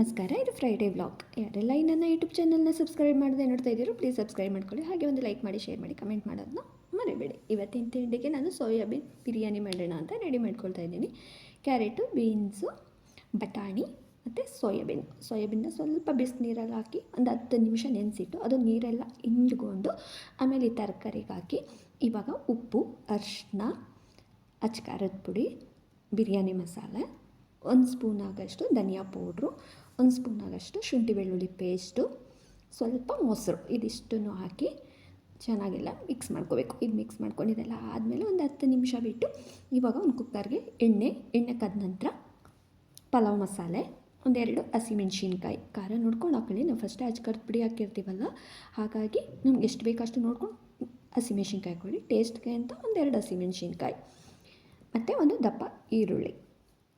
ನಮಸ್ಕಾರ, ಇದು Friday vlog ಯಾರೆಲ್ಲ ಈ ನನ್ನ ಯೂಟ್ಯೂಬ್ ಚಾನಲ್ನ ಸಬ್ಸ್ಕ್ರೈಬ್ ಮಾಡದೆ ನೋಡ್ತಾ ಇದ್ದೀರೋ ಪ್ಲೀಸ್ ಸಬ್ಸ್ಕ್ರೈಬ್ ಮಾಡ್ಕೊಳ್ಳಿ. ಹಾಗೆ ಒಂದು ಲೈಕ್ ಮಾಡಿ ಶೇರ್ ಮಾಡಿ ಕಮೆಂಟ್ ಮಾಡೋದನ್ನ ಮರಿಬೇಡಿ. ಇವತ್ತಿನ ತಿಂಡಿಗೆ ನಾನು ಸೋಯಾಬೀನ್ ಬಿರಿಯಾನಿ ಮಾಡೋಣ ಅಂತ ರೆಡಿ ಮಾಡ್ಕೊಳ್ತಾ ಇದ್ದೀನಿ. ಕ್ಯಾರೆಟು ಬೀನ್ಸು ಬಟಾಣಿ ಮತ್ತು ಸೋಯಾಬೀನ್. ಸೋಯಾಬೀನ್ನ ಸ್ವಲ್ಪ ಬಿಸಿನೀರಲ್ಲಿ ಹಾಕಿ ಒಂದು ಹತ್ತು ನಿಮಿಷ ನೆನೆಸಿಟ್ಟು ಅದು ನೀರೆಲ್ಲ ಹಿಂಡ್ಕೊಂಡು ಆಮೇಲೆ ಈ ತರಕಾರಿಗೆ ಹಾಕಿ ಇವಾಗ ಉಪ್ಪು ಅರಿಶಿನ ಅಚ್ಚ ಖಾರದ ಪುಡಿ, ಬಿರಿಯಾನಿ ಮಸಾಲೆ, ಒಂದು ಸ್ಪೂನ್ ಆಗೋಷ್ಟು ಧನಿಯಾ ಪೌಡ್ರು ಒಂದು ಸ್ಪೂನ್ ಆಗಷ್ಟು ಶುಂಠಿ ಬೆಳ್ಳುಳ್ಳಿ ಪೇಸ್ಟು, ಸ್ವಲ್ಪ ಮೊಸರು ಇದಿಷ್ಟನ್ನು ಹಾಕಿ ಚೆನ್ನಾಗೆಲ್ಲ ಮಿಕ್ಸ್ ಮಾಡ್ಕೋಬೇಕು. ಇದು ಮಿಕ್ಸ್ ಮಾಡ್ಕೊಂಡು ಇದೆಲ್ಲ ಆದಮೇಲೆ ಒಂದು ಹತ್ತು ನಿಮಿಷ ಬಿಟ್ಟು ಇವಾಗ ಒಂದು ಕುಕ್ಕರ್ಗೆ ಎಣ್ಣೆ ಎಣ್ಣೆ ಕಾದ ನಂತರ ಪಲಾವ್ ಮಸಾಲೆ, ಒಂದೆರಡು ಹಸಿಮೆಣ್ಸಿನ್ಕಾಯಿ. ಖಾರ ನೋಡ್ಕೊಂಡು ಹಾಕೊಳ್ಳಿ. ನಾವು ಫಸ್ಟೇ ಅಜ್ಕರ್ದು ಪುಡಿ ಹಾಕಿರ್ತೀವಲ್ಲ ಹಾಗಾಗಿ ನಮ್ಗೆ ಎಷ್ಟು ಬೇಕಷ್ಟು ನೋಡ್ಕೊಂಡು ಹಸಿಮೆಣ್ಸಿನ್ಕಾಯಿ ಹಾಕೊಳ್ಳಿ. ಟೇಸ್ಟ್ಗೆ ಅಂತ ಒಂದೆರಡು ಹಸಿಮೆಣ್ಸಿನ್ಕಾಯಿ. ಮತ್ತು ಒಂದು ದಪ್ಪ ಈರುಳ್ಳಿ.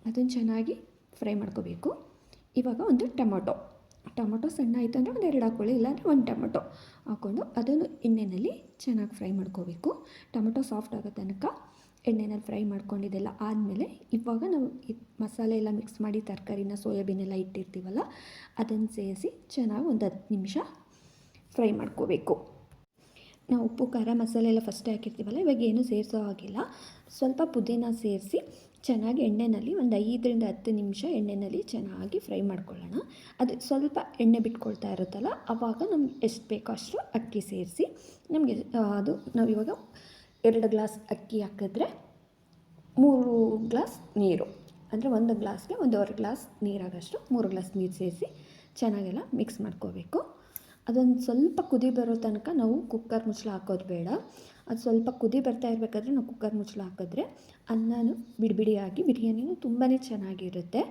ಅದನ್ನು ಚೆನ್ನಾಗಿ ಫ್ರೈ ಮಾಡ್ಕೋಬೇಕು. ಇವಾಗ ಒಂದು ಟೊಮೊಟೊ. ಟೊಮೊಟೊ ಸಣ್ಣ ಆಯಿತು ಅಂದರೆ ಒಂದು ಎರಡು ಹಾಕ್ಕೊಳ್ಳಿ ಇಲ್ಲಾಂದರೆ ಒಂದು ಟೊಮೊಟೊ. ಹಾಕ್ಕೊಂಡು ಅದನ್ನು ಎಣ್ಣೆಯಲ್ಲಿ ಚೆನ್ನಾಗಿ ಫ್ರೈ ಮಾಡ್ಕೋಬೇಕು. ಟೊಮೊಟೊ ಸಾಫ್ಟ್ ಆಗೋ ತನಕ ಎಣ್ಣೆನಲ್ಲಿ ಫ್ರೈ ಮಾಡ್ಕೊಂಡಿದ್ದೆಲ್ಲ ಆದಮೇಲೆ ಇವಾಗ ನಾವು ಮಸಾಲೆ ಎಲ್ಲ ಮಿಕ್ಸ್ ಮಾಡಿ ತರಕಾರಿನ ಸೋಯಾಬೀನ್ ಎಲ್ಲ ಇಟ್ಟಿರ್ತೀವಲ್ಲ, ಅದನ್ನು ಸೇರಿಸಿ ಚೆನ್ನಾಗಿ ಒಂದು ಹತ್ತು ನಿಮಿಷ ಫ್ರೈ ಮಾಡ್ಕೋಬೇಕು. ನಾವು ಉಪ್ಪು, ಖಾರ, ಮಸಾಲೆ ಎಲ್ಲ ಫಸ್ಟೇ ಹಾಕಿರ್ತೀವಲ್ಲ, ಇವಾಗ ಏನೂ ಸೇರಿಸೋ ಹಾಗಿಲ್ಲ. ಸ್ವಲ್ಪ ಪುದೀನ ಸೇರಿಸಿ ಚೆನ್ನಾಗಿ ಎಣ್ಣೆಯಲ್ಲಿ ಒಂದು ಐದರಿಂದ ಹತ್ತು ನಿಮಿಷ ಎಣ್ಣೆಯಲ್ಲಿ ಚೆನ್ನಾಗಿ ಫ್ರೈ ಮಾಡ್ಕೊಳ್ಳೋಣ. ಅದು ಸ್ವಲ್ಪ ಎಣ್ಣೆ ಬಿಟ್ಕೊಳ್ತಾ ಇರುತ್ತಲ್ಲ ಆವಾಗ ನಮ್ಗೆ ಎಷ್ಟು ಬೇಕೋ ಅಷ್ಟು ಅಕ್ಕಿ ಸೇರಿಸಿ, ನಮಗೆ ಅದು ನಾವು ಇವಾಗ ಎರಡು ಗ್ಲಾಸ್ ಅಕ್ಕಿ ಹಾಕಿದ್ರೆ ಮೂರು ಗ್ಲಾಸ್ ನೀರು. ಅಂದರೆ ಒಂದು ಗ್ಲಾಸ್ಗೆ ಒಂದೂವರೆ ಗ್ಲಾಸ್ ನೀರಾಗಷ್ಟು ಮೂರು ಗ್ಲಾಸ್ ನೀರು ಸೇರಿಸಿ ಚೆನ್ನಾಗೆಲ್ಲ ಮಿಕ್ಸ್ ಮಾಡ್ಕೋಬೇಕು. ಅದೊಂದು ಸ್ವಲ್ಪ ಕುದಿ ಬರೋ ತನಕ ನಾವು ಕುಕ್ಕರ್ ಮುಚ್ಚಳ ಹಾಕೋದು ಬೇಡ. ಅದು ಸ್ವಲ್ಪ ಕುದಿ ಬರ್ತಾ ಇರಬೇಕಾದ್ರೆ ನಾವು ಕುಕ್ಕರ್ ಮುಚ್ಚಳ ಹಾಕಿದ್ರೆ ಅನ್ನನೂ ಬಿಡಿಬಿಡಿಯಾಗಿ, ಬಿರಿಯಾನಿನೂ ತುಂಬಾ ಚೆನ್ನಾಗಿರುತ್ತೆ.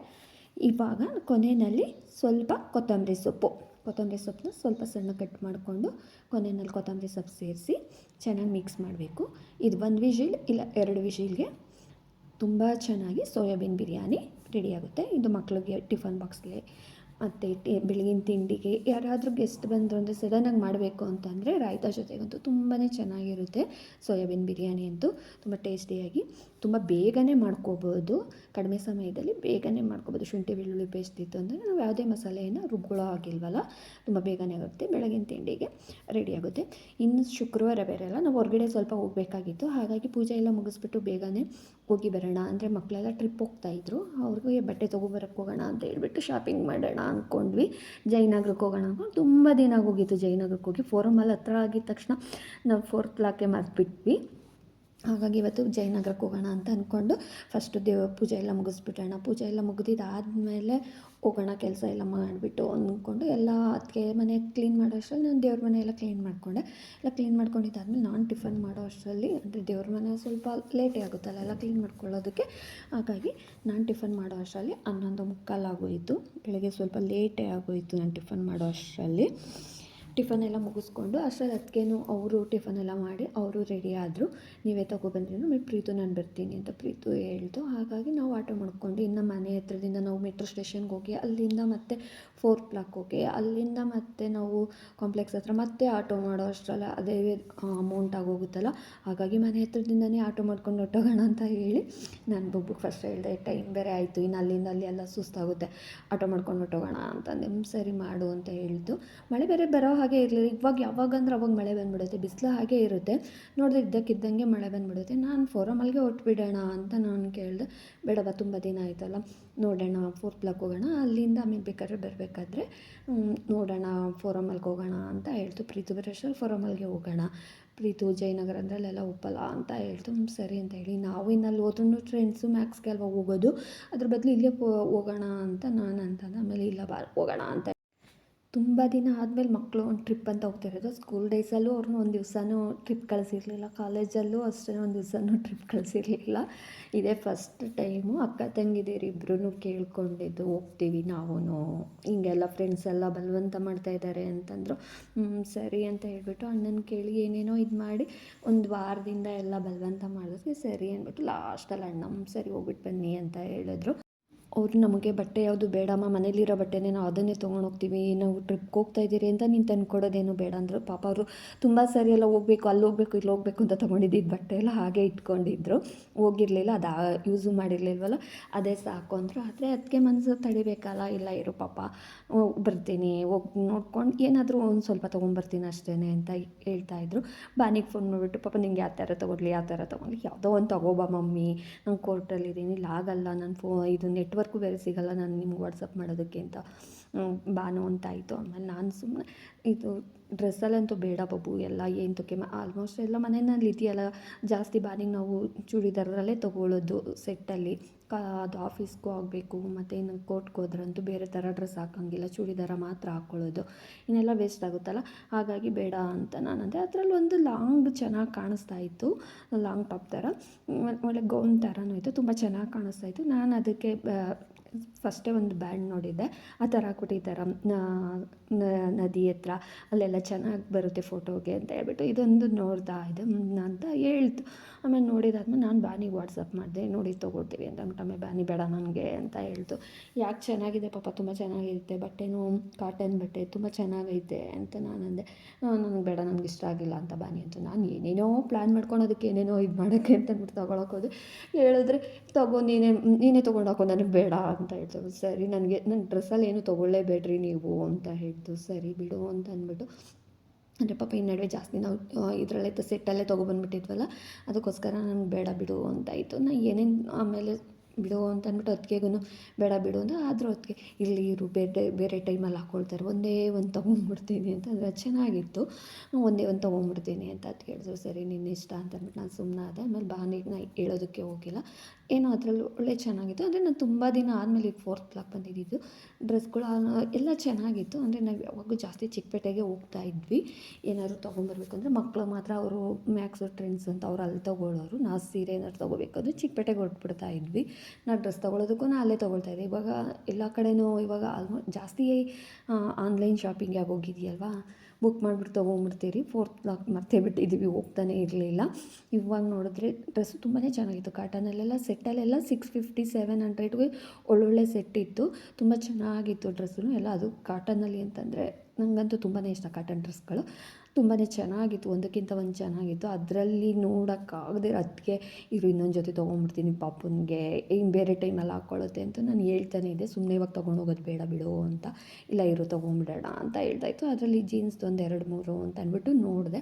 ಇವಾಗ ಕೊನೆಯಲ್ಲಿ ಸ್ವಲ್ಪ ಕೊತ್ತಂಬರಿ ಸೊಪ್ಪು. ಕೊತ್ತಂಬರಿ ಸೊಪ್ಪನ್ನ ಸ್ವಲ್ಪ ಸಣ್ಣ ಕಟ್ ಮಾಡಿಕೊಂಡು ಕೊನೆಯಲ್ಲಿ ಕೊತ್ತಂಬರಿ ಸೊಪ್ಪು ಸೇರಿಸಿ ಚೆನ್ನಾಗಿ ಮಿಕ್ಸ್ ಮಾಡಬೇಕು. ಇದು ಒಂದು ವಿಷಿಲ್ ಇಲ್ಲ ಎರಡು ವಿಷಿಲ್ಗೆ ತುಂಬ ಚೆನ್ನಾಗಿ ಸೋಯಾಬೀನ್ ಬಿರಿಯಾನಿ ರೆಡಿಯಾಗುತ್ತೆ ಇದು ಮಕ್ಕಳಿಗೆ ಟಿಫನ್ ಬಾಕ್ಸ್ಗೆ ಮತ್ತು ಟಿ, ಬೆಳಗಿನ ತಿಂಡಿಗೆ ಯಾರಾದರೂ ಗೆಸ್ಟ್ ಬಂದರು ಅಂದರೆ ಸಡನ್ನಾಗಿ ಮಾಡಬೇಕು ಅಂತಂದರೆ ರಾಯ್ತ ಜೊತೆಗಂತೂ ತುಂಬಾ ಚೆನ್ನಾಗಿರುತ್ತೆ ಸೋಯಾಬೀನ್ ಬಿರಿಯಾನಿ ಅಂತೂ. ತುಂಬ ಟೇಸ್ಟಿಯಾಗಿ, ತುಂಬ ಬೇಗನೆ ಮಾಡ್ಕೋಬೋದು. ಕಡಿಮೆ ಸಮಯದಲ್ಲಿ ಬೇಗನೆ ಮಾಡ್ಕೋಬೋದು. ಶುಂಠಿ, ಬೆಳ್ಳುಳ್ಳಿ ಪೇಸ್ಟ್ ಇತ್ತು ಅಂದರೆ ನಾವು ಯಾವುದೇ ಮಸಾಲೆಯನ್ನು ರುಬ್ಕೊಳ್ಳೋ ಆಗಿಲ್ವಲ್ಲ ತುಂಬ ಬೇಗನೆ ಆಗುತ್ತೆ. ಬೆಳಗಿನ ತಿಂಡಿಗೆ ರೆಡಿ ಆಗುತ್ತೆ. ಇನ್ನು ಶುಕ್ರವಾರ ಬೇರೆ ನಾವು ಹೊರಗಡೆ ಸ್ವಲ್ಪ ಹೋಗಬೇಕಾಗಿತ್ತು. ಹಾಗಾಗಿ ಪೂಜೆ ಎಲ್ಲ ಮುಗಿಸ್ಬಿಟ್ಟು ಬೇಗನೆ ಹೋಗಿ ಬರೋಣ. ಅಂದರೆ ಮಕ್ಕಳೆಲ್ಲ ಟ್ರಿಪ್ ಹೋಗ್ತಾಯಿದ್ರು ಅವ್ರಿಗೆ ಬಟ್ಟೆ ತೊಗೊಬರಕ್ಕೆ ಹೋಗೋಣ ಅಂತ ಹೇಳ್ಬಿಟ್ಟು ಶಾಪಿಂಗ್ ಮಾಡೋಣ. ಅಂದ್ಕೊಂಡ್ವಿ. ಜಯನಗರಕ್ಕೆ ಹೋಗೋಣ ಅಂದ್ಕೊಂಡು ತುಂಬ ದಿನ ಆಗೋಗಿತ್ತು ಜಯನಗರಕ್ಕೆ ಹೋಗಿ. ಫೋರಮಲ್ಲಿ ಹತ್ರ ಆಗಿದ ತಕ್ಷಣ ನಾವು ಫೋರ್ತ್ ಲಾಕೆ ಮರೆತುಬಿಟ್ವಿ. ಹಾಗಾಗಿ ಇವತ್ತು ಜಯನಗರಕ್ಕೆ ಹೋಗೋಣ ಅಂತ ಅಂದ್ಕೊಂಡು ಫಸ್ಟು ದೇವ ಪೂಜೆ ಎಲ್ಲ ಮುಗಿಸ್ಬಿಟ್ಟೋಣ ಪೂಜೆ ಎಲ್ಲ ಮುಗಿದಿದ್ದಾದಮೇಲೆ ಹೋಗೋಣ, ಕೆಲಸ ಎಲ್ಲ ಮಾಡಿಬಿಟ್ಟು ಅಂದ್ಕೊಂಡು ಎಲ್ಲ ಅದಕ್ಕೆ ಮನೆ ಕ್ಲೀನ್ ಮಾಡೋ ಅಷ್ಟರಲ್ಲಿ ನಾನು ದೇವ್ರ ಮನೆ ಎಲ್ಲ ಕ್ಲೀನ್ ಮಾಡಿಕೊಂಡೆ. ಎಲ್ಲ ಕ್ಲೀನ್ ಮಾಡ್ಕೊಂಡಿದ್ದಾದ್ಮೇಲೆ ನಾನು ಟಿಫನ್ ಮಾಡೋ ಅಷ್ಟರಲ್ಲಿ ಅಂದರೆ ದೇವ್ರ ಮನೆ ಸ್ವಲ್ಪ ಲೇಟೇ ಆಗುತ್ತಲ್ಲ, ಎಲ್ಲ ಕ್ಲೀನ್ ಮಾಡ್ಕೊಳ್ಳೋದಕ್ಕೆ. ಹಾಗಾಗಿ ನಾನು ಟಿಫನ್ ಮಾಡೋ ಅಷ್ಟರಲ್ಲಿ ಹನ್ನೊಂದು ಮುಕ್ಕಾಲು ಆಗೋಯಿತು. ಬೆಳಗ್ಗೆ ಸ್ವಲ್ಪ ಲೇಟೇ ಆಗೋಯಿತು ನಾನು ಟಿಫನ್ ಮಾಡೋ ಅಷ್ಟರಲ್ಲಿ. ಟಿಫನ್ ಎಲ್ಲ ಮುಗಿಸ್ಕೊಂಡು ಅಷ್ಟರಲ್ಲಿ ಅದಕ್ಕೇನು ಅವರು ಟಿಫನ್ ಎಲ್ಲ ಮಾಡಿ ಅವರು ರೆಡಿ ಆದರು, ನೀವೇ ತೊಗೊಬಂದ್ರಿ ಆಮೇಲೆ ಪ್ರೀತು, ನಾನು ಬರ್ತೀನಿ ಅಂತ ಪ್ರೀತು ಹೇಳ್ತು ಹಾಗಾಗಿ ನಾವು ಆಟೋ ಮಾಡ್ಕೊಂಡು ಇನ್ನು ಮನೆ ಹತ್ರದಿಂದ ನಾವು ಮೆಟ್ರೋ ಸ್ಟೇಷನ್ಗೆ ಹೋಗಿ ಅಲ್ಲಿಂದ ಮತ್ತೆ ಫೋರ್ ಬ್ಲಾಕ್ ಹೋಗಿ ಅಲ್ಲಿಂದ ಮತ್ತೆ ನಾವು ಕಾಂಪ್ಲೆಕ್ಸ್ ಹತ್ರ ಮತ್ತೆ ಆಟೋ ಮಾಡೋ ಅಷ್ಟರಲ್ಲ ಅದೇ ಅಮೌಂಟ್ ಆಗೋಗುತ್ತಲ್ಲ? ಹಾಗಾಗಿ ಮನೆ ಹತ್ರದಿಂದನೇ ಆಟೋ ಮಾಡ್ಕೊಂಡು ಹೊಟ್ಟೋಗೋಣ ಅಂತ ಹೇಳಿ ನಾನು ಬೊಬ್ಬಗೆ ಫಸ್ಟ್ ಹೇಳಿದೆ, ಟೈಮ್ ಬೇರೆ ಆಯಿತು, ಇನ್ನು ಅಲ್ಲಿಂದ ಅಲ್ಲಿ ಎಲ್ಲ ಸುಸ್ತಾಗುತ್ತೆ, ಆಟೋ ಮಾಡ್ಕೊಂಡು ಹೊಟ್ಟೋಗೋಣ ಅಂತ. ನಿಮ್ಮ ಸರಿ ಮಾಡು ಅಂತ ಹೇಳಿತು ಮಳೆ ಬೇರೆ ಬರೋ ಹಾಗೆ ಇರಲಿಲ್ಲ ಇವಾಗ ಯಾವಾಗ ಅಂದ್ರೆ ಅವಾಗ ಮಳೆ ಬಂದುಬಿಡುತ್ತೆ, ಬಿಸಿಲು ಹಾಗೆ ಇರುತ್ತೆ. ನೋಡಿದ್ರೆ ಇದ್ದಕ್ಕಿದ್ದಂಗೆ ಮಳೆ ಬಂದುಬಿಡುತ್ತೆ. ನಾನು ಫೋರಮಲ್ಗೆ ಹೊಟ್ಬಿಡೋಣ ಅಂತ ನಾನು ಕೇಳಿದೆ. ಬೇಡವ ತುಂಬ ದಿನ ಆಯ್ತಲ್ಲ, ನೋಡೋಣ ಫೋರ್ತ್ ಬ್ಲಾಕ್ ಹೋಗೋಣ. ಅಲ್ಲಿಂದ ಆಮೇಲೆ ಬೇಕಾದ್ರೆ ಬರಬೇಕಾದ್ರೆ ನೋಡೋಣ ಫೋರಮಲ್ಗೆ ಹೋಗೋಣ ಅಂತ ಹೇಳ್ತು. ಪ್ರೀತು ಬರೇಶ್ವರ್ ಫೋರಮಲ್ಗೆ ಹೋಗೋಣ. ಪ್ರೀತು ಜಯನಗರ ಅಂದ್ರಲ್ಲೆಲ್ಲ ಒಪ್ಪಲ್ಲ ಅಂತ ಹೇಳ್ತು. ಸರಿ ಅಂತ ಹೇಳಿ. ನಾವು ಇನ್ನಲ್ಲಿ ಹೋದ್ರೂ ಫ್ರೆಂಡ್ಸು ಮ್ಯಾಕ್ಸ್ಗೆ ಅಲ್ವಾ ಹೋಗೋದು? ಅದ್ರ ಬದಲು ಇಲ್ಲೇ ಹೋಗೋಣ ಅಂತ ನಾನು ಅಂತಂದು ಆಮೇಲೆ ಇಲ್ಲ ಬಾ, ಹೋಗೋಣ ಅಂತ ತುಂಬ ದಿನ ಆದಮೇಲೆ ಮಕ್ಕಳು ಒಂದು ಟ್ರಿಪ್ ಅಂತ ಹೋಗ್ತಿರೋದು ಸ್ಕೂಲ್ ಡೇಸಲ್ಲೂ ಅವ್ರನ್ನ ಒಂದು ದಿವ್ಸನೂ ಟ್ರಿಪ್ ಕಳಿಸಿರ್ಲಿಲ್ಲ. ಕಾಲೇಜಲ್ಲೂ ಅಷ್ಟೇ ಒಂದು ದಿವ್ಸನೂ ಟ್ರಿಪ್ ಕಳಿಸಿರ್ಲಿಲ್ಲ. ಇದೇ ಫಸ್ಟ್ ಟೈಮು ಅಕ್ಕ ತಂಗಿದೀರು ಇಬ್ಬರೂ ಕೇಳ್ಕೊಂಡಿದ್ದು, ಹೋಗ್ತೀವಿ ನಾವೂ ಹಿಂಗೆಲ್ಲ ಫ್ರೆಂಡ್ಸ್ ಎಲ್ಲ ಬಲವಂತ ಮಾಡ್ತಾಯಿದ್ದಾರೆ ಅಂತಂದರು ಸರಿ ಅಂತ ಹೇಳಿಬಿಟ್ಟು ಅಣ್ಣನ ಕೇಳಿ ಏನೇನೋ ಇದು ಮಾಡಿ ಒಂದು ವಾರದಿಂದ ಎಲ್ಲ ಬಲವಂತ ಮಾಡಿದ್ರೆ ಸರಿ ಅಂದ್ಬಿಟ್ಟು ಲಾಸ್ಟಲ್ಲಿ ಅಣ್ಣ ಸರಿ ಹೋಗ್ಬಿಟ್ಟು ಬನ್ನಿ ಅಂತ ಹೇಳಿದ್ರು. ಅವರು ನಮಗೆ ಬಟ್ಟೆ ಯಾವುದು ಬೇಡಮ್ಮ ಮನೇಲಿರೋ ಬಟ್ಟೆನೇ ನಾವು ಅದನ್ನೇ ತೊಗೊಂಡು ಹೋಗ್ತೀವಿ, ನಾವು ಟ್ರಿಪ್ಗೆ ಹೋಗ್ತಾ ಇದ್ದೀರಿ ಅಂತ ನೀನು ತಂದು ಕೊಡೋದೇನು ಬೇಡ ಅಂದರು. ಪಾಪ ಅವರು ತುಂಬ ಸರಿ ಎಲ್ಲ ಹೋಗ್ಬೇಕು, ಅಲ್ಲಿ ಹೋಗ್ಬೇಕು, ಇಲ್ಲಿ ಹೋಗ್ಬೇಕು ಅಂತ ತೊಗೊಂಡಿದ್ದಿದ್ದು ಬಟ್ಟೆ ಎಲ್ಲ ಹಾಗೆ ಇಟ್ಕೊಂಡಿದ್ರು. ಹೋಗಿರಲಿಲ್ಲ, ಅದು ಯೂಸು ಮಾಡಿರಲಿಲ್ವಲ್ಲ, ಅದೇ ಸಾಕು ಅಂದರು. ಆದರೆ ಅದಕ್ಕೆ ಮನಸ್ಸು ತಡಿಬೇಕಲ್ಲ, ಇಲ್ಲ ಇರು ಪಾಪ ಬರ್ತೀನಿ, ಹೋಗಿ, ನೋಡ್ಕೊಂಡು ಏನಾದರೂ ಒಂದು ಸ್ವಲ್ಪ ತೊಗೊಂಬರ್ತೀನಿ ಅಷ್ಟೇ ಅಂತ ಹೇಳ್ತಾ ಇದ್ರು. ಬಾನಿಗೆ ಫೋನ್ ಮಾಡಿಬಿಟ್ಟು, ಪಾಪ ನಿಂಗೆ ಯಾವ ಥರ ತೊಗೊಳ್ಳಿ, ಯಾವ ಥರ ತೊಗೊಳ್ಳಿ, ಯಾವುದೋ ಒಂದು ತೊಗೋಬಾ ಮಮ್ಮಿ ನಂಗೆ ಕೋರ್ಟಲ್ಲಿದ್ದೀನಿ ಇಲ್ಲ ಆಗಲ್ಲ ನನ್ನ ಫೋ, ಇದು ನೆಟ್ವರ್ಕು ಬೇರೆ ಸಿಗಲ್ಲ, ನಾನು ನಿಮ್ಗೆ ವಾಟ್ಸಪ್ ಮಾಡೋದಕ್ಕೆ ಅಂತ ಬಾನು ಅಂತ ಆಯಿತು ಆಮೇಲೆ ನಾನು ಸುಮ್ಮನೆ ಇದು ಡ್ರೆಸ್ಸಲ್ಲಂತೂ ಬೇಡ ಬಾಬು, ಎಲ್ಲ ಏನು ಏಂತಕ್ಕೆ ಆಲ್ಮೋಸ್ಟ್ ಎಲ್ಲ ಮನೆಯಲ್ಲಿ ಇದೆಯಲ್ಲ, ಜಾಸ್ತಿ ಬಾನಿಗೆ ನಾವು ಚೂಡಿದಾರಲ್ಲೇ ತೊಗೊಳ್ಳೋದು ಸೆಟ್ಟಲ್ಲಿ ಕಾ ಅದು ಆಫೀಸ್ಗೂ ಆಗಬೇಕು, ಮತ್ತು ಇನ್ನು ಕೋರ್ಟ್ಗೆ ಹೋದ್ರಂತೂ ಬೇರೆ ಥರ ಡ್ರೆಸ್ ಹಾಕೋಂಗಿಲ್ಲ, ಚೂಡಿದಾರ ಮಾತ್ರ ಹಾಕ್ಕೊಳ್ಳೋದು ಇನ್ನೆಲ್ಲ ವೇಸ್ಟ್ ಆಗುತ್ತಲ್ಲ? ಹಾಗಾಗಿ ಬೇಡ ಅಂತ ನಾನು ಅಂದೆ ಅದರಲ್ಲಿ ಒಂದು ಲಾಂಗ್ ಚೆನ್ನಾಗಿ ಕಾಣಿಸ್ತಾ ಇತ್ತು, ಲಾಂಗ್ ಟಾಪ್ ಥರ. ಒಳ್ಳೆ ಗೌನ್ ಥರನೂ ಇತ್ತು, ತುಂಬ ಚೆನ್ನಾಗಿ ಕಾಣಿಸ್ತಾ ಇತ್ತು. ನಾನು ಅದಕ್ಕೆ ಫಸ್ಟೇ ಒಂದು ಬ್ಯಾಂಡ್ ನೋಡಿದ್ದೆ. ಆ ಥರ ಹಾಕ್ಬಿಟ್ಟು ನದಿ ಹತ್ರ ಅಲ್ಲೆಲ್ಲ ಚೆನ್ನಾಗಿ ಬರುತ್ತೆ ಫೋಟೋಗೆ ಅಂತ ಹೇಳ್ಬಿಟ್ಟು ಇದೊಂದು ನೋಡ್ತಾ ಇದೆ ಅಂತ ಹೇಳ್ತು. ಆಮೇಲೆ ನೋಡಿದಾದ್ಮೇಲೆ ನಾನು ಬಾನಿಗೆ ವಾಟ್ಸಪ್ ಮಾಡಿದೆ, ನೋಡಿ ತೊಗೊಳ್ತೀವಿ ಅಂತ ಆಮೇಲೆ ಬಾನಿ ಬೇಡ ನನಗೆ ಅಂತ ಹೇಳ್ತು ಯಾಕೆ ಚೆನ್ನಾಗಿದೆ ಪಾಪ, ತುಂಬ ಚೆನ್ನಾಗಿರುತ್ತೆ ಬಟ್ಟೆನೂ ಕಾಟನ್ ಬಟ್ಟೆ ತುಂಬ ಚೆನ್ನಾಗೈತೆ ಅಂತ ನಾನು ಅಂದೆ ನನಗೆ ಬೇಡ ನನಗೆ ಇಷ್ಟ ಆಗಿಲ್ಲ ಅಂತ ಬಾನಿ ಅಂತ ನಾನು ಏನೇನೋ ಪ್ಲ್ಯಾನ್ ಮಾಡ್ಕೊಂಡು ಅದಕ್ಕೆ ಏನೇನೋ ಇದು ಮಾಡೋಕ್ಕೆ ಅಂತ ಅಂದ್ಬಿಟ್ಟು ತೊಗೊಳಕ್ಕೆ ಹೋದೆ. ಹೇಳಿದ್ರೆ, ತಗೋ, ನೀನೇ ನೀನೇ ತೊಗೊಂಡು ಹಾಕೋ, ನನಗೆ ಬೇಡ ಅಂತ ಹೇಳ್ತು ಸರಿ, ನನಗೆ ನನ್ನ ಡ್ರೆಸ್ಸಲ್ಲಿ ಏನು ತೊಗೊಳ್ಳೇಬೇಡ್ರಿ ನೀವು ಅಂತ ಹೇಳ್ತು ಸರಿ ಬಿಡು ಅಂತ ಅಂದ್ಬಿಟ್ಟು. ಅಂದರೆ ಪಾಪ, ಈ ನಡುವೆ ಜಾಸ್ತಿ ನಾವು ಇದರಲ್ಲೇ ಸೆಟ್ಟಲ್ಲೇ ತೊಗೊಬಂದ್ಬಿಟ್ಟಿದ್ವಲ್ಲ ಅದಕ್ಕೋಸ್ಕರ ನನಗೆ ಬೇಡ ಬಿಡು ಅಂತಾಯಿತು ನಾನು ಏನೇನು ಆಮೇಲೆ ಬಿಡು ಅಂತ ಅಂದ್ಬಿಟ್ಟು ಹೊತ್ತಿಗೆಗೂ ಬೇಡ ಬಿಡು ಅಂತ ಆದರೂ ಹೊತ್ತಿಗೆ ಇಲ್ಲಿ ಇರು, ಬೇರೆ ಬೇರೆ ಟೈಮಲ್ಲಿ ಹಾಕ್ಕೊಳ್ತಾರೆ ಒಂದೇ ಒಂದು ತೊಗೊಂಡ್ಬಿಡ್ತೀನಿ ಅಂತ ಅಂದರೆ ಅದು ಚೆನ್ನಾಗಿತ್ತು. ಒಂದೇ ಒಂದು ತೊಗೊಂಡ್ಬಿಡ್ತೀನಿ ಅಂತ ಅದು ಕೇಳಿದ್ರು ಸರಿ, ನಿನ್ನ ಇಷ್ಟ ಅಂತ ಅಂದ್ಬಿಟ್ಟು ನಾನು ಸುಮ್ಮನೆ ಆದೆ. ಆಮೇಲೆ ಬಾನಿಗೆ ನಾ ಹೇಳೋದಕ್ಕೆ ಹೋಗಿಲ್ಲ. ಏನೋ ಅದರಲ್ಲಿ ಒಳ್ಳೆ ಚೆನ್ನಾಗಿತ್ತು. ಅಂದರೆ ನಾನು ತುಂಬ ದಿನ ಆದಮೇಲೆ ಈಗ ಫೋರ್ತ್ ಕ್ಲಾಕ್ ಬಂದಿದ್ದು. ಡ್ರೆಸ್ಗಳು ಎಲ್ಲ ಚೆನ್ನಾಗಿತ್ತು. ಅಂದರೆ ನಾವು ಯಾವಾಗೂ ಜಾಸ್ತಿ ಚಿಕ್ಕಪೇಟೆಗೆ ಹೋಗ್ತಾ ಇದ್ವಿ. ಏನಾದರೂ ತೊಗೊಂಬರ್ಬೇಕು ಅಂದರೆ ಮಕ್ಕಳು ಮಾತ್ರ ಅವರು ಮ್ಯಾಕ್ಸ್ ಟ್ರೆಂಡ್ಸ್ ಅಂತ ಅವ್ರು ಅಲ್ಲಿ ತೊಗೊಳ್ಳೋರು ನಾವು ಸೀರೆ ಏನಾದ್ರು ತೊಗೋಬೇಕಂದ್ರೆ ಚಿಕ್ಕಪೇಟೆಗೆ ಹೊರಟ್ಬಿಡ್ತಾ ಇದ್ವಿ. ನಾವು ಡ್ರೆಸ್ ತೊಗೊಳೋದಕ್ಕೂ ನಾ ಅಲ್ಲೇ ತೊಗೊಳ್ತಾ ಇದ್ದೆ. ಇವಾಗ ಎಲ್ಲ ಕಡೆಯೂ ಇವಾಗ ಆಲ್ಮೋಸ್ಟ್ ಜಾಸ್ತಿ ಆನ್ಲೈನ್ ಶಾಪಿಂಗ್ ಆಗೋಗಿದೆಯಲ್ವಾ? ಬುಕ್ ಮಾಡಿಬಿಟ್ಟು ತೊಗೊಂಬಿಡ್ತೀರಿ. ಫೋರ್ತ್ ಲಾಕ್ ಮರ್ತೇ ಬಿಟ್ಟಿದ್ದೀವಿ, ಹೋಗ್ತಾನೆ ಇರಲಿಲ್ಲ. ಇವಾಗ ನೋಡಿದ್ರೆ ಡ್ರೆಸ್ ತುಂಬಾ ಚೆನ್ನಾಗಿತ್ತು. ಕಾಟನಲ್ಲೆಲ್ಲ ಸೆಟ್ಟಲ್ಲೆಲ್ಲ ಸಿಕ್ಸ್ ಫಿಫ್ಟಿ ಸೆವೆನ್ ಹಂಡ್ರೆಡ್ಗೆ ಒಳ್ಳೊಳ್ಳೆ ಸೆಟ್ ಇತ್ತು. ತುಂಬ ಚೆನ್ನಾಗಿತ್ತು ಡ್ರೆಸ್ಸು ಎಲ್ಲ ಅದು ಕಾಟನಲ್ಲಿ ಅಂತಂದರೆ ನನಗಂತೂ ತುಂಬಾ ಇಷ್ಟ ಕಾಟನ್ ಡ್ರೆಸ್ಗಳು ತುಂಬಾ ಚೆನ್ನಾಗಿತ್ತು, ಒಂದಕ್ಕಿಂತ ಒಂದು ಚೆನ್ನಾಗಿತ್ತು. ಅದರಲ್ಲಿ ನೋಡೋಕ್ಕಾಗದೆ ಅದಕ್ಕೆ ಇರು, ಇನ್ನೊಂದು ಜೊತೆ ತೊಗೊಂಬಿಡ್ತೀನಿ ಪಾಪುನಿಗೆ ಇನ್ನು ಬೇರೆ ಟೈಮಲ್ಲಿ ಹಾಕ್ಕೊಳ್ಳುತ್ತೆ ಅಂತ ನಾನು ಹೇಳ್ತಾನೆ ಇದ್ದೆ. ಸುಮ್ಮನೆ ಇವಾಗ ತೊಗೊಂಡೋಗೋದು ಬೇಡ ಬಿಡು ಅಂತ. ಇಲ್ಲ ಇವರು ತೊಗೊಂಬಿಡೋಣ ಅಂತ ಹೇಳ್ತಾಯಿತ್ತು. ಅದರಲ್ಲಿ ಜೀನ್ಸ್ದು ಒಂದು ಎರಡು, ಮೂರು ಅಂತ ಅಂದ್ಬಿಟ್ಟು ನೋಡಿದೆ.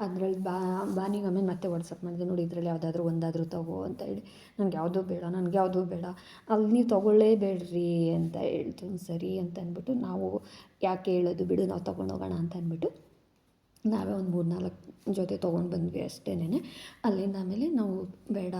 ಅದರಲ್ಲಿ ಬಾ, ಬಾನಿಗೆ ಆಮೇಲೆ ಮತ್ತೆ ವಾಟ್ಸಪ್ ಮಾಡಿದೆ. ನೋಡಿ, ಇದರಲ್ಲಿ ಯಾವುದಾದ್ರೂ ಒಂದಾದರೂ ತಗೋ ಅಂತ ಹೇಳಿ. ನನಗೆ ಯಾವುದೂ ಬೇಡ, ನನಗೆ ಯಾವುದೂ ಬೇಡ. ಅಲ್ಲಿ ನೀವು ತೊಗೊಳ್ಳೇಬೇಡ್ರಿ ಅಂತ ಹೇಳ್ತು. ಸರಿ ಅಂತ ಅಂದ್ಬಿಟ್ಟು ನಾವು ಯಾಕೆ ಹೇಳೋದು ಬಿಡು, ನಾವು ತೊಗೊಂಡೋಗೋಣ ಅಂತ ಅಂದ್ಬಿಟ್ಟು ನಾವೇ ಒಂದು ಮೂರು ನಾಲ್ಕು ಜೊತೆ ತೊಗೊಂಡು ಬಂದ್ವಿ ಅಷ್ಟೇನೆ ಅಲ್ಲಿಂದ ಆಮೇಲೆ ನಾವು ಬೇಡ,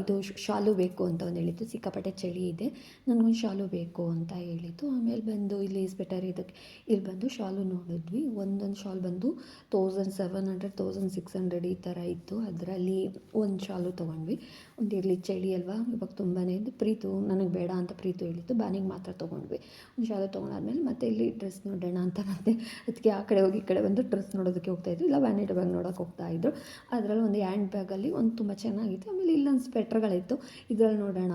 ಇದು ಶಾಲು ಬೇಕು ಅಂತ ಒಂದು ಹೇಳಿದ್ದು ಸಿಕ್ಕಾಪಟ್ಟೆ ಚಳಿ ಇದೆ, ನನಗೊಂದು ಶಾಲು ಬೇಕು ಅಂತ ಹೇಳಿದ್ದು. ಆಮೇಲೆ ಬಂದು ಇಲ್ಲಿ ಈಸ್ ಬೆಟರ್ ಇದಕ್ಕೆ ಇಲ್ಲಿ ಬಂದು ಶಾಲು ನೋಡಿದ್ವಿ. ಒಂದೊಂದು ಶಾಲ್ ಬಂದು thousand seven hundred thousand six hundred ಈ ಥರ ಇತ್ತು. ಅದರಲ್ಲಿ ಒಂದು ಶಾಲು ತೊಗೊಂಡ್ವಿ. ಒಂದು ಇರಲಿ ಚಳಿ ಅಲ್ವಾ, ಇವಾಗ ತುಂಬಾ ಇದ್ದು ಪ್ರೀತು, ನನಗೆ ಬೇಡ ಅಂತ ಪ್ರೀತು ಹೇಳಿತ್ತು ಬಾನಿಗೆ ಮಾತ್ರ ತೊಗೊಂಡ್ವಿ. ಒಂದು ಶಾಲು ತೊಗೊಂಡಾದ್ಮೇಲೆ ಮತ್ತೆ ಇಲ್ಲಿ ಡ್ರೆಸ್ ನೋಡೋಣ ಅಂತ ಮತ್ತೆ ಅದಕ್ಕೆ ಆ ಕಡೆ ಹೋಗಿ ಈ ಕಡೆ ಬಂದು ಡ್ರೆಸ್ ನೋಡೋದಕ್ಕೆ ಹೋಗ್ತಾಯಿದ್ವಿ ಇಲ್ಲ ಇಲ್ಲ ವ್ಯಾನಿಟಿ ಬ್ಯಾಗ್ ನೋಡೋಕೆ ಹೋಗ್ತಾ ಇದ್ರು. ಅದರಲ್ಲಿ ಒಂದು ಹ್ಯಾಂಡ್ ಬ್ಯಾಗಲ್ಲಿ ಒಂದು ತುಂಬ ಚೆನ್ನಾಗಿತ್ತು. ಆಮೇಲೆ ಇಲ್ಲೊಂದು ಸ್ವೆಟ್ರ್ಗಳಿತ್ತು ಇದರಲ್ಲಿ ನೋಡೋಣ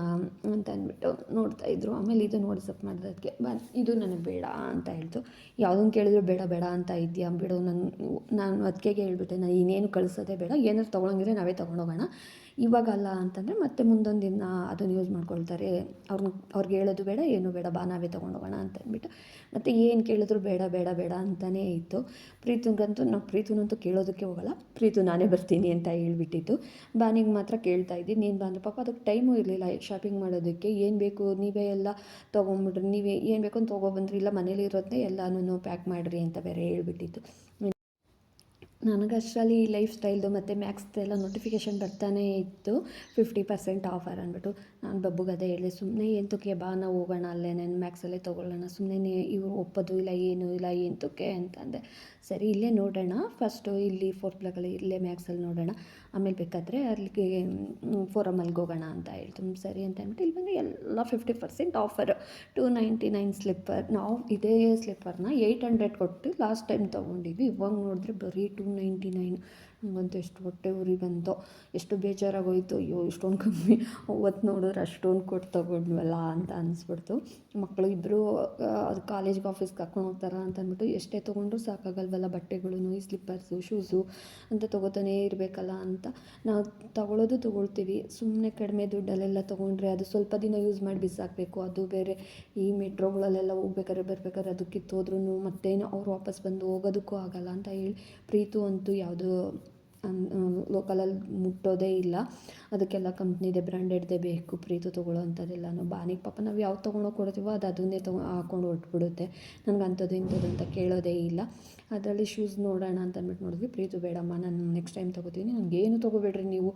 ಅಂತ ಅಂದ್ಬಿಟ್ಟು ನೋಡ್ತಾ ಇದ್ರು. ಆಮೇಲೆ ಇದು ವಾಟ್ಸಪ್ ಮಾಡೋದಕ್ಕೆ ಬ, ಇದು ನನಗೆ ಬೇಡ ಅಂತ ಹೇಳ್ತು. ಯಾವುದನ್ನು ಕೇಳಿದ್ರು ಬೇಡ ಬೇಡ ಅಂತ ಇದೆಯಾ ಬಿಡು ನಾನು ನಾನು ಅದಕ್ಕೆ ಹೇಳ್ಬಿಟ್ಟೆ, ನಾನು ಇನ್ನೇನು ಕಳಿಸೋದೇ ಬೇಡ. ಏನಾದ್ರು ತೊಗೊಳಂಗಿದ್ರೆ ನಾವೇ ತೊಗೊಂಡೋಗೋಣ. ಇವಾಗಲ್ಲ ಅಂತಂದರೆ ಮತ್ತೆ ಮುಂದೊಂದು ದಿನ ಅದನ್ನು ಯೂಸ್ ಮಾಡ್ಕೊಳ್ತಾರೆ. ಅವ್ರನ್ನ ಅವ್ರಿಗೆ ಹೇಳೋದು ಬೇಡ, ಏನು ಬೇಡ, ಬಾ, ನಾವೇ ತೊಗೊಂಡೋಗೋಣ ಅಂತ ಅಂದ್ಬಿಟ್ಟು. ಮತ್ತು ಏನು ಕೇಳಿದ್ರು ಬೇಡ ಬೇಡ ಬೇಡ ಅಂತಲೇ ಇತ್ತು. ಪ್ರೀತಂಗಂತೂ, ನಾವು ಪ್ರೀತನಂತೂ ಕೇಳೋದಕ್ಕೆ ಹೋಗಲ್ಲ. ಪ್ರೀತು ನಾನೇ ಬರ್ತೀನಿ ಅಂತ ಹೇಳ್ಬಿಟ್ಟಿತ್ತು. ಬಾನಿಗೆ ಮಾತ್ರ ಕೇಳ್ತಾ ಇದ್ದೀನಿ. ನೀನು ಬಂದರೆ ಪಾಪ ಅದಕ್ಕೆ ಟೈಮು ಇರಲಿಲ್ಲ. ಶಾಪಿಂಗ್ ಮಾಡೋದಕ್ಕೆ ಏನು ಬೇಕು, ನೀವೇ ಎಲ್ಲ ತೊಗೊಂಬಿಡ್ರಿ. ನೀವೇ ಏನು ಬೇಕು ಅಂತ ತೊಗೊಬಂದ್ರಿ ಇಲ್ಲ ಮನೇಲಿ ಇರೋದನ್ನೇ ಎಲ್ಲನೂ ಪ್ಯಾಕ್ ಮಾಡಿರಿ ಅಂತ ಬೇರೆ ಹೇಳ್ಬಿಟ್ಟಿತ್ತು. ನನಗೆ ಅಷ್ಟರಲ್ಲಿ ಲೈಫ್ ಸ್ಟೈಲ್ದು ಮತ್ತು ಮ್ಯಾಕ್ಸ್ದೆಲ್ಲ ನೋಟಿಫಿಕೇಷನ್ ಬರ್ತಾನೇ ಇತ್ತು. ಫಿಫ್ಟಿ ಪರ್ಸೆಂಟ್ ಆಫರ್ ಅಂದ್ಬಿಟ್ಟು ನಾನು ಬಬ್ಬುಗೆ ಅದೇ ಹೇಳಿದೆ ಸುಮ್ಮನೆ ಎಂತಕ್ಕೆ ಬಾ, ನಾವು ಹೋಗೋಣ ಅಲ್ಲೇ, ನಾನು ಮ್ಯಾಕ್ಸಲ್ಲೇ ತೊಗೊಳ್ಳೋಣ ಸುಮ್ಮನೆ ಇವ್ರು ಒಪ್ಪೋದು ಇಲ್ಲ, ಏನು ಇಲ್ಲ, ಎಂತಕ್ಕೆ ಅಂತಂದೆ. ಸರಿ, ಇಲ್ಲೇ ನೋಡೋಣ. ಫಸ್ಟು ಇಲ್ಲಿ ಫೋರ್ತ್ ಬ್ಲಾಕಲ್ಲಿ ಇಲ್ಲೇ ಮ್ಯಾಕ್ಸಲ್ಲಿ ನೋಡೋಣ. ಆಮೇಲೆ ಬೇಕಾದರೆ ಅಲ್ಲಿಗೆ ಫೋರಮಲ್ಗೆ ಹೋಗೋಣ ಅಂತ ಹೇಳ್ತೀನಿ ಸರಿ ಅಂತ ಅಂದ್ಬಿಟ್ಟು ಇಲ್ಲಿ ಬಂದರೆ ಎಲ್ಲ fifty percent offer two ninety nine slipper ನಾವು ಇದೇ ಸ್ಲಿಪ್ಪರ್ನ ಏಯ್ಟ್ ಹಂಡ್ರೆಡ್ ಕೊಟ್ಟು ಲಾಸ್ಟ್ ಟೈಮ್ ತೊಗೊಂಡಿದ್ವಿ. ಇವಾಗ ನೋಡಿದ್ರೆ ಬರೀ ಟೂ ನೈಂಟಿ ನೈನ್ ನನಗಂತೂ ಎಷ್ಟು ಹೊಟ್ಟೆ ಉರಿ ಬಂತು, ಎಷ್ಟು ಬೇಜಾರಾಗೋಯ್ತು, ಅಯ್ಯೋ, ಇಷ್ಟೊಂದು ಕಮ್ಮಿ. ಅವತ್ತು ನೋಡಿದ್ರೆ ಅಷ್ಟೊಂದು ಕೊಟ್ಟು ತೊಗೊಂಡ್ವಲ್ಲ ಅಂತ ಅನಿಸ್ಬಿಡ್ತು. ಮಕ್ಕಳು ಇಬ್ಬರು ಅದು ಕಾಲೇಜ್ಗೆ ಆಫೀಸ್ಗೆ ಕರ್ಕೊಂಡು ಹೋಗ್ತಾರ ಅಂತ ಅಂದ್ಬಿಟ್ಟು, ಎಷ್ಟೇ ತೊಗೊಂಡ್ರು ಸಾಕಾಗಲ್ವಲ್ಲ ಬಟ್ಟೆಗಳು ಈ ಸ್ಲಿಪ್ಪರ್ಸು, ಶೂಸು, ಅಂತ ತೊಗೋತಾನೇ ಇರಬೇಕಲ್ಲ ಅಂತ. ನಾವು ತಗೊಳ್ಳೋದು ತೊಗೊಳ್ತೀವಿ. ಸುಮ್ಮನೆ ಕಡಿಮೆ ದುಡ್ಡಲ್ಲೆಲ್ಲ ತೊಗೊಂಡ್ರೆ ಅದು ಸ್ವಲ್ಪ ದಿನ ಯೂಸ್ ಮಾಡಿ ಬಿಸಾಕಬೇಕು. ಅದು ಬೇರೆ ಈ ಮೆಟ್ರೋಗಳಲ್ಲೆಲ್ಲ ಹೋಗ್ಬೇಕಾದ್ರೆ, ಬರ್ಬೇಕಾದ್ರೆ ಅದು ಕಿತ್ತೋದ್ರೂ ಮತ್ತೇನು ಅವ್ರು ವಾಪಸ್ ಬಂದು ಹೋಗೋದಕ್ಕೂ ಆಗಲ್ಲ ಅಂತ ಹೇಳಿ, ಪ್ರೀತು ಅಂತೂ ಯಾವುದೂ ಲೋಕಲಲ್ಲಿ ಮುಟ್ಟೋದೇ ಇಲ್ಲ. ಅದಕ್ಕೆಲ್ಲ ಕಂಪ್ನಿದೆ ಬ್ರ್ಯಾಂಡೆಡ್ದೇ ಬೇಕು, ಪ್ರೀತು ತೊಗೊಳ್ಳೋ ನಾವು ಬಾನಿಗೆ. ಪಾಪ ನಾವು ಯಾವ್ದು ತೊಗೊಂಡೋಗಿ ಕೊಡ್ತೀವೋ ಅದು ಅದನ್ನೇ ತೊಗೊ, ಹಾಕೊಂಡು ಹೊರ್ಟ್ಬಿಡುತ್ತೆ ನನಗೆ ಅಂಥದ್ದು ಇಂಥದ್ದು ಅಂತ ಕೇಳೋದೇ ಇಲ್ಲ. ಅದರಲ್ಲಿ ಶೂಸ್ ನೋಡೋಣ ಅಂತ ಅಂದ್ಬಿಟ್ಟು ನೋಡಿದ್ವಿ. ಪ್ರೀತು, ಬೇಡಮ್ಮ, ನಾನು ನೆಕ್ಸ್ಟ್ ಟೈಮ್ ತೊಗೋತೀನಿ. ಏನು ತೊಗೋಬೇಡ್ರಿ ನೀವು?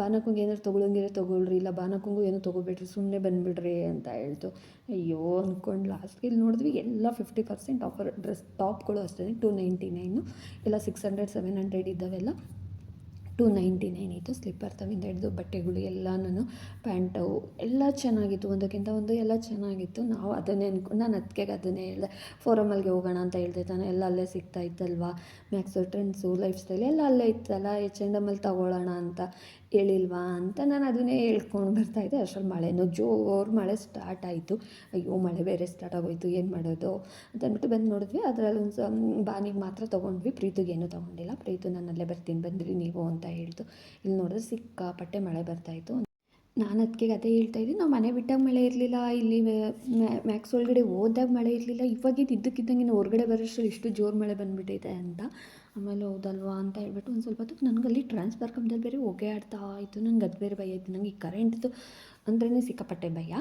ಬಾನಕ್ಕಂಗೆ ಏನಾದ್ರು ತೊಗೊಳಂಗಿದ್ರೆ ತೊಗೊಳ್ರಿ, ಇಲ್ಲ ಬಾನಕ್ಕಂಗೂ ಏನು ತೊಗೋಬೇಡ್ರಿ ಸುಮ್ಮನೆ ಬಂದುಬಿಡ್ರಿ ಅಂತ ಹೇಳ್ತು. ಅಯ್ಯೋ ಅಂದ್ಕೊಂಡು ಲಾಸ್ಟ್ಗೆ ಇಲ್ಲಿ ನೋಡಿದ್ವಿ, ಎಲ್ಲ ಫಿಫ್ಟಿ ಪರ್ಸೆಂಟ್ ಆಫರ್ ಡ್ರೆಸ್ ಟಾಪ್ಗಳು ಅಷ್ಟೇ ಟು ನೈಂಟಿ ನೈನು ಎಲ್ಲ ಸಿಕ್ಸ್ ಹಂಡ್ರೆಡ್ ಸೆವೆನ್ ಹಂಡ್ರೆಡ್ ಇದ್ದಾವೆಲ್ಲ. ಟು ನೈಂಟಿ ನೈನ್ ಇತ್ತು. ಸ್ಲಿಪ್ಪರ್ ತವಿಂದ ಹಿಡಿದು ಬಟ್ಟೆಗಳು ಎಲ್ಲನೂ ಪ್ಯಾಂಟು ಎಲ್ಲ ಚೆನ್ನಾಗಿತ್ತು. ಒಂದಕ್ಕಿಂತ ಒಂದು ಎಲ್ಲ ಚೆನ್ನಾಗಿತ್ತು. ನಾವು ಅದನ್ನೇ ಅನ್ಕೊಂಡು ನಾನು ಅದಕ್ಕೆ ಅದನ್ನೇ ಹೇಳಿದೆ. ಫೋರಮಲ್ಗೆ ಹೋಗೋಣ ಅಂತ ಹೇಳಿದೆ ತಾನೆ. ಎಲ್ಲ ಅಲ್ಲೇ ಸಿಗ್ತಾ ಇತ್ತಲ್ವಾ? ಮ್ಯಾಕ್ಸು ಟ್ರೆಂಡ್ಸು ಲೈಫ್ ಸ್ಟೈಲ್ ಎಲ್ಲ ಅಲ್ಲೇ ಇತ್ತಲ್ಲ. ಎಚ್ ಆ್ಯಂಡ್ ಎಮ್ಮಲ್ಲಿ ತಗೊಳ್ಳೋಣ ಅಂತ. ಹೇಳಿಲ್ವಾ ಅಂತ ನಾನು ಅದನ್ನೇ ಹೇಳ್ಕೊಂಡು ಬರ್ತಾಯಿದ್ದೆ ಅಷ್ಟರಲ್ಲಿ ಮಳೆನೂ ಜೋರು ಮಳೆ ಸ್ಟಾರ್ಟ್ ಆಯಿತು. ಅಯ್ಯೋ, ಮಳೆ ಬೇರೆ ಸ್ಟಾರ್ಟ್ ಆಗೋಯ್ತು. ಏನು ಮಾಡೋದು ಅಂತ ಅಂದ್ಬಿಟ್ಟು ಬಂದು ನೋಡಿದ್ವಿ. ಅದರಲ್ಲಿ ಒಂದು ಬಾನಿಗೆ ಮಾತ್ರ ತೊಗೊಂಡ್ವಿ. ಪ್ರೀತಿಗೆ ಏನೂ ತೊಗೊಂಡಿಲ್ಲ. ಪ್ರೀತು, ನಾನು ಅಲ್ಲೇ ಬರ್ತೀನಿ. ಬಂದ್ರಿ ನೀವು ಅಂತ ಹೇಳ್ತು. ಇಲ್ಲಿ ನೋಡಿದ್ರೆ ಸಿಕ್ಕಾಪಟ್ಟೆ ಮಳೆ ಬರ್ತಾಯಿತ್ತು ನಾನು ಅದಕ್ಕೆ ಅದೇ ಹೇಳ್ತಾ ಇದ್ದೀನಿ ನಾವು ಮನೆ ಬಿಟ್ಟಾಗ ಮಳೆ ಇರಲಿಲ್ಲ. ಇಲ್ಲಿ ಮ್ಯಾಕ್ಸ್ ಒಳಗಡೆ ಹೋದಾಗ ಮಳೆ ಇರಲಿಲ್ಲ. ಇವಾಗಿದ್ದು ಇದ್ದಕ್ಕಿದ್ದಂಗೆ ಹೊರಗಡೆ ಬರೋಷ್ಟ್ರಲ್ಲಿ ಇಷ್ಟು ಜೋರು ಮಳೆ ಬಂದುಬಿಟ್ಟಿದೆ ಅಂತ. ಆಮೇಲೆ ಹೌದಲ್ವಾ ಅಂತ ಹೇಳ್ಬಿಟ್ಟು ಒಂದು ಸ್ವಲ್ಪ ಹೊತ್ತು ಅಲ್ಲಿ ಟ್ರಾನ್ಸ್ಫರ್ ಕಂಪ್ದಲ್ಲಿ ಬೇರೆ ಹೊಗೆ ಆಡ್ತಾ ಇತ್ತು, ನಂಗೆ ಅದು ಬೇರೆ ಭಯ ಇತ್ತು. ನನಗೆ ಈ ಕರೆಂಟ್ದು ಅಂದ್ರೇ ಸಿಕ್ಕಾಪಟ್ಟೆ ಭಯ.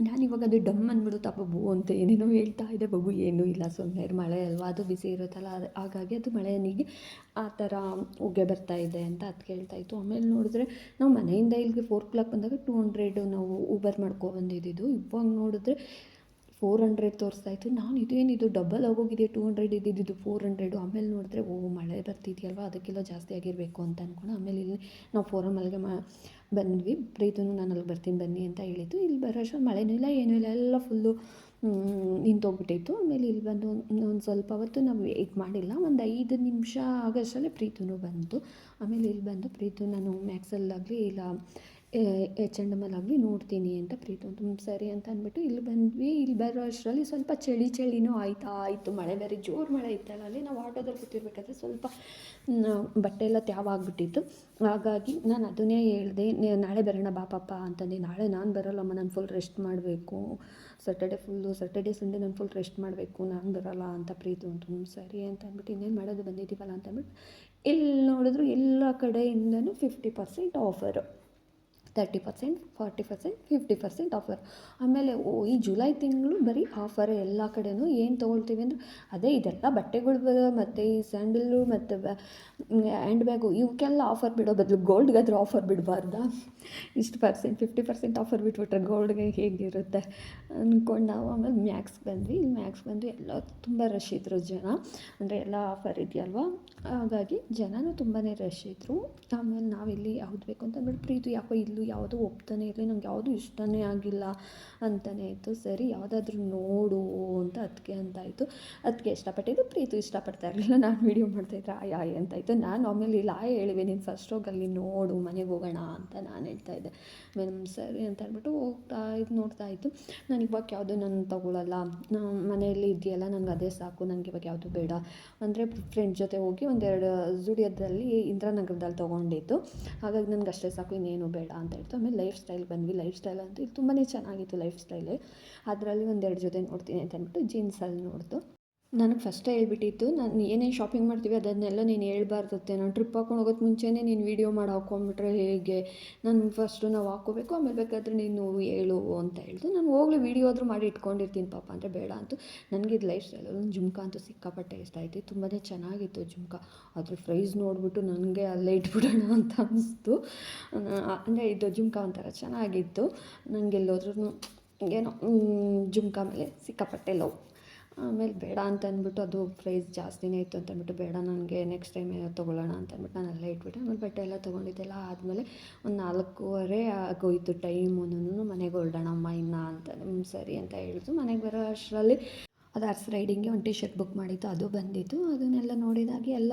ನಾನು ಇವಾಗ ಅದು ಡಮ್ ಅಂದ್ಬಿಡುತ್ತಾ ಬಬ್ಬು ಅಂತ ಏನೇನೋ ಹೇಳ್ತಾ ಇದೆ, ಬಬ್ಬು ಏನೂ ಇಲ್ಲ ಸುಮ್ಮನೆ ಮಳೆ ಅಲ್ವಾ? ಅದು ಬಿಸಿ ಇರುತ್ತಲ್ಲ ಹಾಗಾಗಿ ಅದು ಮಳೆ ನೀಗೆ ಆ ಥರ ಹೊಗೆ ಬರ್ತಾ ಇದೆ ಅಂತ ಅದು ಕೇಳ್ತಾ ಇತ್ತು. ಆಮೇಲೆ ನೋಡಿದ್ರೆ ನಾವು ಮನೆಯಿಂದ ಇಲ್ಲಿಗೆ ಫೋರ್ ಕ್ಲಾಕ್ ಬಂದಾಗ ಟೂ ಹಂಡ್ರೆಡು ನಾವು ಊಬರ್ ಮಾಡ್ಕೊಬಂದಿದ್ದು ಇವಾಗ ನೋಡಿದ್ರೆ ಫೋರ್ ಹಂಡ್ರೆಡ್ ತೋರಿಸ್ತಾ ಇತ್ತು. ನಾನು ಇದೇನಿದು ಡಬಲ್ ಆಗೋಗಿದೆ ಟೂ ಹಂಡ್ರೆಡ್ ಇದ್ದಿದ್ದು ಫೋರ್ ಹಂಡ್ರೆಡು ಆಮೇಲೆ ನೋಡಿದ್ರೆ, ಓ, ಮಳೆ ಬರ್ತಿದೆಯಲ್ವ? ಅದಕ್ಕೆಲ್ಲ ಜಾಸ್ತಿ ಆಗಿರಬೇಕು ಅಂತ ಅಂದ್ಕೊಂಡು ಆಮೇಲೆ ಇಲ್ಲಿ ನಾವು ಫೋರಮಲ್ಗೆ ಮಾ, ಬಂದ್ವಿ. ಪ್ರೀತನು ನಾನು ಅಲ್ಲಿ ಬರ್ತೀನಿ ಬನ್ನಿ ಅಂತ ಹೇಳಿದ್ದು. ಇಲ್ಲಿ ಬರೋ ಅಷ್ಟು ಮಳೆನೂ ಇಲ್ಲ, ಏನೂ ಇಲ್ಲ. ಎಲ್ಲ ಫುಲ್ಲು ನಿಂತೋಗ್ಬಿಟ್ಟಿತ್ತು. ಆಮೇಲೆ ಇಲ್ಲಿ ಬಂದು ಒಂದು ಸ್ವಲ್ಪ ಹೊತ್ತು ನಾವು ವೇಟ್ ಮಾಡಿಲ್ಲ. ಒಂದು ಐದು ನಿಮಿಷ ಆಗೋಷ್ಟರಲ್ಲೇ ಪ್ರೀತನು ಬಂತು. ಆಮೇಲೆ ಇಲ್ಲಿ ಬಂದು ಪ್ರೀತು ನಾನು ಮ್ಯಾಕ್ಸಲ್ಲಾಗಲಿ ಇಲ್ಲ ಎಚ್ ಆ್ಯಂಡ್ ಆಗಿ ನೋಡ್ತೀನಿ ಅಂತ ಪ್ರೀತು ಅಂತ ಸರಿ ಅಂತ ಅಂದ್ಬಿಟ್ಟು ಇಲ್ಲಿ ಬಂದ್ವಿ. ಇಲ್ಲಿ ಬರೋ ಅಷ್ಟರಲ್ಲಿ ಸ್ವಲ್ಪ ಚಳಿ ಚಳಿನೂ ಆಯ್ತಾ, ಆಯಿತು. ಮಳೆ ಬೇರೆ ಜೋರು ಮಳೆ ಇತ್ತಲ್ಲ, ಅಲ್ಲಿ ನಾವು ಆಟೋದಲ್ಲಿ ಕೂತಿರ್ಬೇಕಾದ್ರೆ ಸ್ವಲ್ಪ ಬಟ್ಟೆ ಎಲ್ಲ ತ್ಯಾವ ಆಗಿಬಿಟ್ಟಿತ್ತು. ಹಾಗಾಗಿ ನಾನು ಅದನ್ನೇ ಹೇಳಿದೆ ನಾಳೆ ಬರೋಣ ಬಾಪಪ್ಪ ಪಾಪ ಅಂತಂದೆ. ನಾಳೆ ನಾನು ಬರೋಲ್ಲಮ್ಮ, ನಾನು ಫುಲ್ ರೆಸ್ಟ್ ಮಾಡಬೇಕು. ಸಾಟರ್ಡೆ ಫುಲ್ಲು ಸಾಟರ್ಡೆ ಸಂಡೇ ನಾನು ಫುಲ್ ರೆಸ್ಟ್ ಮಾಡಬೇಕು. ನಾನು ಬರೋಲ್ಲ ಅಂತ ಪ್ರೀತು ಅಂತ ಸರಿ ಅಂತ ಅಂದ್ಬಿಟ್ಟು ಇನ್ನೇನು ಮಾಡೋದು ಬಂದಿದ್ದೀವಲ್ಲ ಅಂತಂದ್ಬಿಟ್ಟು ಎಲ್ಲಿ ನೋಡಿದ್ರು ಎಲ್ಲ ಕಡೆಯಿಂದನೂ fifty percent offer thirty percent forty percent fifty percent offer ಆಮೇಲೆ ಓ, ಈ ಜುಲೈ ತಿಂಗಳು ಬರೀ ಆಫರ್ ಎಲ್ಲ ಕಡೆಯೂ ಏನು ತೊಗೊಳ್ತೀವಿ ಅಂದರೆ ಅದೇ ಇದೆಲ್ಲ ಬಟ್ಟೆಗಳು ಮತ್ತು ಈ ಸ್ಯಾಂಡಲ್ಲು ಮತ್ತು ಹ್ಯಾಂಡ್ ಬ್ಯಾಗು ಇವಕ್ಕೆಲ್ಲ ಆಫರ್ ಬಿಡೋ ಬದಲು ಗೋಲ್ಡ್ಗಾದ್ರೂ ಆಫರ್ ಬಿಡಬಾರ್ದಾ. ಇಷ್ಟು ಪರ್ಸೆಂಟ್ ಫಿಫ್ಟಿ ಪರ್ಸೆಂಟ್ ಆಫರ್ ಬಿಟ್ಬಿಟ್ರೆ ಗೋಲ್ಡ್ಗೆ ಹೇಗಿರುತ್ತೆ ಅಂದ್ಕೊಂಡು ನಾವು ಆಮೇಲೆ ಮ್ಯಾಕ್ಸ್ ಬಂದ್ವಿ. ಮ್ಯಾಕ್ಸ್ ಬಂದು ಎಲ್ಲ ತುಂಬ ರಶ್ ಇದ್ದರು ಜನ. ಅಂದರೆ ಎಲ್ಲ ಆಫರ್ ಇದೆಯಲ್ವಾ? ಹಾಗಾಗಿ ಜನನೂ ತುಂಬಾ ರಶ್ ಇದ್ದರು ಆಮೇಲೆ ನಾವಿಲ್ಲಿ ಯಾವ್ದು ಬೇಕು ಅಂತ ಅಂದ್ಬಿಟ್ಟು ಪ್ರೀತು, ಯಾಕೋ ಇಲ್ಲೂ ಯಾವುದೂ ಒಪ್ತಾನೆ ಇರಲಿ, ನಂಗೆ ಯಾವುದು ಇಷ್ಟನೇ ಆಗಿಲ್ಲ ಅಂತಲೇ ಇತ್ತು. ಸರಿ, ಯಾವುದಾದ್ರೂ ನೋಡು ಅಂತ ಅದಕ್ಕೆ ಅಂತಾಯಿತು. ಅದಕ್ಕೆ ಇಷ್ಟಪಟ್ಟಿದ್ದು ಪ್ರೀತು ಇಷ್ಟಪಡ್ತಾ ಇರಲಿಲ್ಲ. ನಾನು ವೀಡಿಯೋ ಮಾಡ್ತಾಯಿದ್ರೆ ಆಯ್ ಆಯ್ ಅಂತಾಯಿತು. ನಾನು ಆಮೇಲೆ ಇಲ್ಲ, ಆಯ್ ಹೇಳಿವೆ, ನೀನು ಫಸ್ಟ್ ಹೋಗಿ ಅಲ್ಲಿ ನೋಡು, ಮನೆಗೆ ಹೋಗೋಣ ಅಂತ ನಾನು ಹೇಳ್ತಾ ಇದ್ದೆ. ಮೇಡಮ್ ಸರಿ ಅಂತ ಹೇಳ್ಬಿಟ್ಟು ಹೋಗ್ತಾ ಇದು, ನೋಡ್ತಾ ಇತ್ತು. ನಾನು ಇವಾಗ ಯಾವುದು ನಾನು ತಗೊಳ್ಳಲ್ಲ ಮನೆಯಲ್ಲಿ ಇದೆಯಲ್ಲ ನಂಗೆ ಅದೇ ಸಾಕು ನನಗೆ ಇವಾಗ ಯಾವುದು ಬೇಡ. ಅಂದರೆ ಫ್ರೆಂಡ್ ಜೊತೆ ಹೋಗಿ ಒಂದೆರಡು ಜುಡಿಯೋದಲ್ಲಿ ಇಂದಿರಾನಗರದಲ್ಲಿ ತೊಗೊಂಡಿದ್ದು. ಹಾಗಾಗಿ ನನಗೆ ಅಷ್ಟೇ ಸಾಕು, ಇನ್ನೇನು ಬೇಡ ಅಂತ ಹೇಳ್ತು, ಆಮೇಲೆ ಲೈಫ್ ಸ್ಟೈಲ್ ಬಂದ್ವಿ. ಲೈಫ್ ಸ್ಟೈಲ್ ಅಂತೂ ತುಂಬಾ ಚೆನ್ನಾಗಿತ್ತು ಲೈಫ್ ಸ್ಟೈಲು ಅದರಲ್ಲಿ ಒಂದೆರಡು ಜೊತೆ ನೋಡ್ತೀನಿ ಅಂತ ಅಂದ್ಬಿಟ್ಟು ಜೀನ್ಸಲ್ಲಿ ನೋಡ್ದು. ನನಗೆ ಫಸ್ಟೇ ಹೇಳ್ಬಿಟ್ಟಿತ್ತು. ನಾನು ಏನೇನು ಶಾಪಿಂಗ್ ಮಾಡ್ತೀವಿ ಅದನ್ನೆಲ್ಲ ನೀನು ಹೇಳ್ಬಾರ್ದತ್ತೆ. ನಾನು ಟ್ರಿಪ್ ಹಾಕೊಂಡು ಹೋಗೋದು ಮುಂಚೆನೇ ನೀನು ವೀಡಿಯೋ ಮಾಡಿ ಹಾಕ್ಕೊಂಬಿಟ್ರೆ ಹೇಗೆ? ನಾನು ಫಸ್ಟು ನಾವು ಹಾಕ್ಕೋಬೇಕು, ಆಮೇಲೆ ಬೇಕಾದರೆ ನೀನು ಹೇಳು ಅಂತ ಹೇಳ್ದು. ನಾನು ಹೋಗ್ಲಿ ವೀಡಿಯೋ ಆದರೂ ಮಾಡಿ ಇಟ್ಕೊಂಡಿರ್ತೀನಿ ಪಾಪ ಅಂದರೆ ಬೇಡ ಅಂತೂ. ನನಗೆ ಇದು ಲೈಫ್ ಸ್ಟೈಲ್ ಒಂದು ಜುಮ್ಕಾ ಅಂತೂ ಸಿಕ್ಕಾಪಟ್ಟೆ ಇಷ್ಟ ಆಯಿತು. ತುಂಬಾ ಚೆನ್ನಾಗಿತ್ತು ಜುಮ್ಕಾ. ಅದ್ರ ಪ್ರೈಸ್ ನೋಡಿಬಿಟ್ಟು ನನಗೆ ಅಲ್ಲೇ ಇಟ್ಬಿಡೋಣ ಅಂತ ಅನಿಸ್ತು. ಅಂದರೆ ಇದು ಜುಮ್ಕಾ ಒಂಥರ ಚೆನ್ನಾಗಿತ್ತು. ನನಗೆ ಎಲ್ಲೋದ್ರೂ ಏನೋ ಜುಮ್ಕಾ ಮೇಲೆ ಸಿಕ್ಕಾಪಟ್ಟೆ ಲವ್ ಆಮೇಲೆ ಬೇಡ ಅಂತ ಅಂದ್ಬಿಟ್ಟು ಅದು ಪ್ರೈಸ್ ಜಾಸ್ತಿನೇ ಇತ್ತು ಅಂತ ಅಂದ್ಬಿಟ್ಟು ಬೇಡ ನನಗೆ ನೆಕ್ಸ್ಟ್ ಟೈಮ್ ತೊಗೊಳ್ಳೋಣ ಅಂತ ಅಂದ್ಬಿಟ್ಟು ನಾನು ಅಲ್ಲೇ ಇಟ್ಬಿಟ್ಟೆ. ಆಮೇಲೆ ಬಟ್ಟೆ ಎಲ್ಲ ತೊಗೊಂಡಿದ್ದೆಲ್ಲ ಆದಮೇಲೆ ಒಂದು ನಾಲ್ಕೂವರೆ ಆಗೋಯ್ತು ಟೈಮುನು ಮನೆಗೆ ಹೊರಡೋಣಮ್ಮ ಇನ್ನ ಅಂತ ಸರಿ ಅಂತ ಹೇಳಿದ್ರು. ಮನೆಗೆ ಬರೋ ಅಷ್ಟರಲ್ಲಿ ಅದು ಅರ್ಸ್ ರೈಡಿಂಗ್ಗೆ ಒಂದು ಟಿ ಶರ್ಟ್ ಬುಕ್ ಮಾಡಿದ್ದು, ಅದು ಬಂದಿತ್ತು. ಅದನ್ನೆಲ್ಲ ನೋಡಿದಾಗೆ ಎಲ್ಲ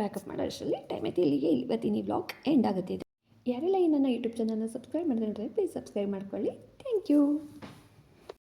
ಪ್ಯಾಕಪ್ ಮಾಡೋ ಅಷ್ಟರಲ್ಲಿ ಟೈಮ್ ಐತಿ ಇಲ್ಲಿಗೆ ಇವತ್ತಿನ ಈ ಬ್ಲಾಗ್ ಎಂಡ್ ಆಗುತ್ತೆ ಯಾರೆಲ್ಲ ಈ ನನ್ನ ಯೂಟ್ಯೂಬ್ ಚಾನಲ್ನ ಸಬ್ಸ್ಕ್ರೈಬ್ ಮಾಡಿದ್ರೆ ಪ್ಲೀಸ್ ಸಬ್ಸ್ಕ್ರೈಬ್ ಮಾಡ್ಕೊಳ್ಳಿ. Thank you